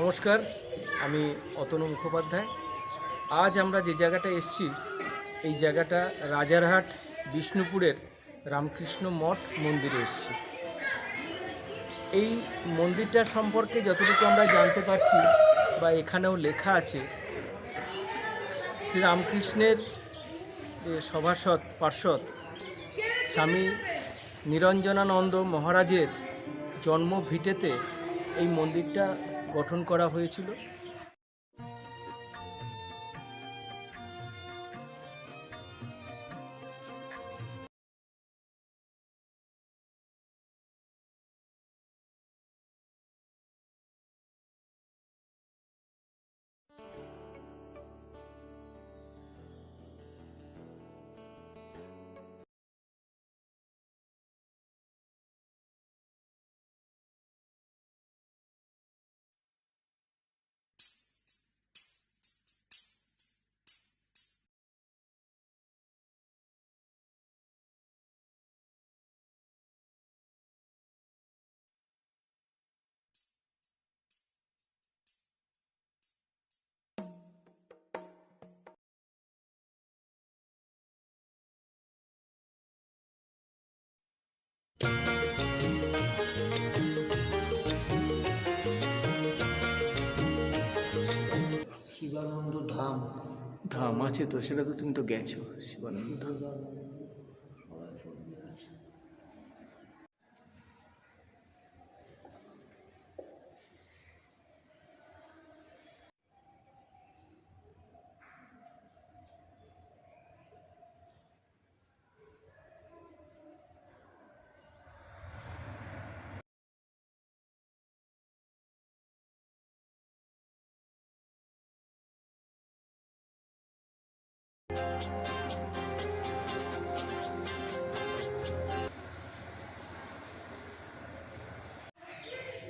নমস্কার, আমি অতনু মুখোপাধ্যায়। আজ আমরা যে জায়গাটা এসছি, এই জায়গাটা রাজারহাট বিষ্ণুপুরের রামকৃষ্ণ মঠ মন্দিরে এসেছি। এই মন্দিরটার সম্পর্কে যতটুকু আমরা জানতে পারছি বা এখানেও লেখা আছে শ্রী রামকৃষ্ণের যে সভাসদ, পার্শ্বদ, স্বামী নিরঞ্জনানন্দ মহারাজের জন্ম ভিটেতে এই মন্দিরটা গঠন করা হয়েছিল। শিবানন্দ ধাম। ধাম আছে তো সেটা তো তুমি তো গেছো শিবানন্দ ধাম।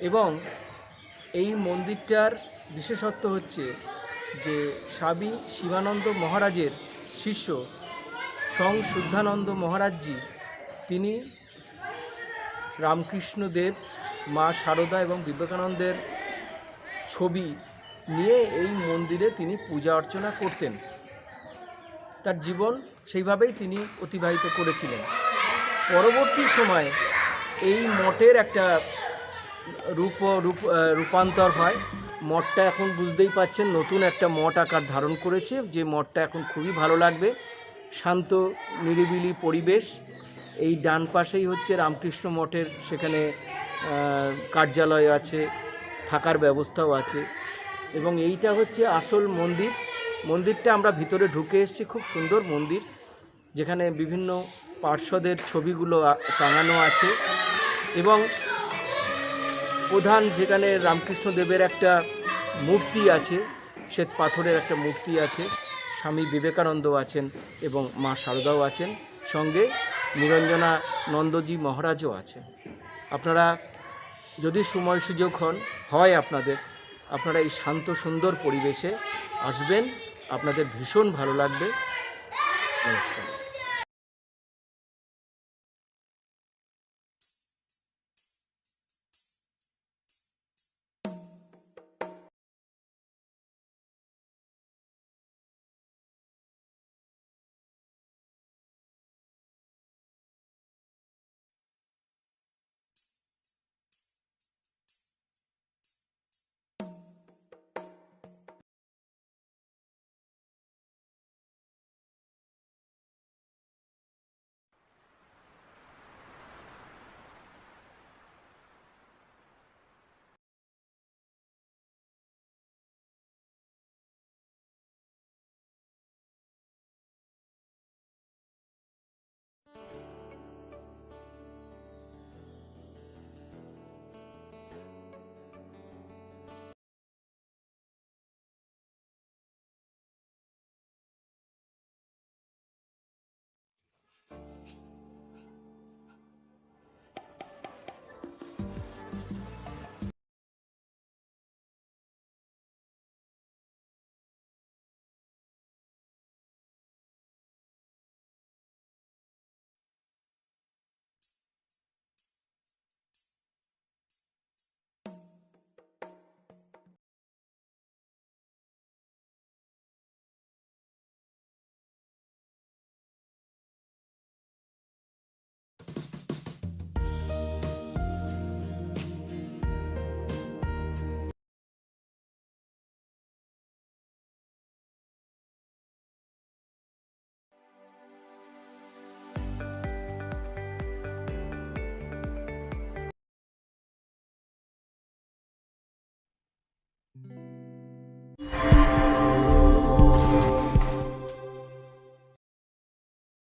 এবং এই মন্দিরটার বিশেষত্ব হচ্ছে যে স্বামী শিবানন্দ মহারাজের শিষ্য সং শুদ্ধানন্দ মহারাজজি, তিনি রামকৃষ্ণদেব, মা শারদা এবং বিবেকানন্দের ছবি নিয়ে এই মন্দিরে তিনি পূজা অর্চনা করতেন। তার জীবন সেইভাবেই তিনি অতিবাহিত করেছিলেন। পরবর্তী সময়ে এই মঠের একটা রূপ রূপ রূপান্তর হয়। মঠটা এখন বুঝতেই পাচ্ছেন নতুন একটা মঠ আকার ধারণ করেছে, যে মঠটা এখন খুবই ভালো লাগবে। শান্ত, নিরিবিলি পরিবেশ। এই ডান পাশেই হচ্ছে রামকৃষ্ণ মঠের সেখানে কার্যালয় আছে, থাকার ব্যবস্থাও আছে। এবং এইটা হচ্ছে আসল মন্দির। মন্দিরটা আমরা ভিতরে ঢুকে এসেছি, খুব সুন্দর মন্দির। যেখানে বিভিন্ন পার্শ্বদের ছবিগুলো টাঙানো আছে এবং প্রধান যেখানে রামকৃষ্ণ দেবের একটা মূর্তি আছে, শ্বেত পাথরের একটা মূর্তি আছে, স্বামী বিবেকানন্দ আছেন এবং মা শারদাও আছেন। সঙ্গে নিরঞ্জনা নন্দজি মহারাজও আছেন। আপনারা যদি সময় সুযোগ হন, হয় আপনাদের, আপনারা এই শান্ত সুন্দর পরিবেশে আসবেন। আপনাদের ভীষণ ভালো লাগবে। নমস্কার।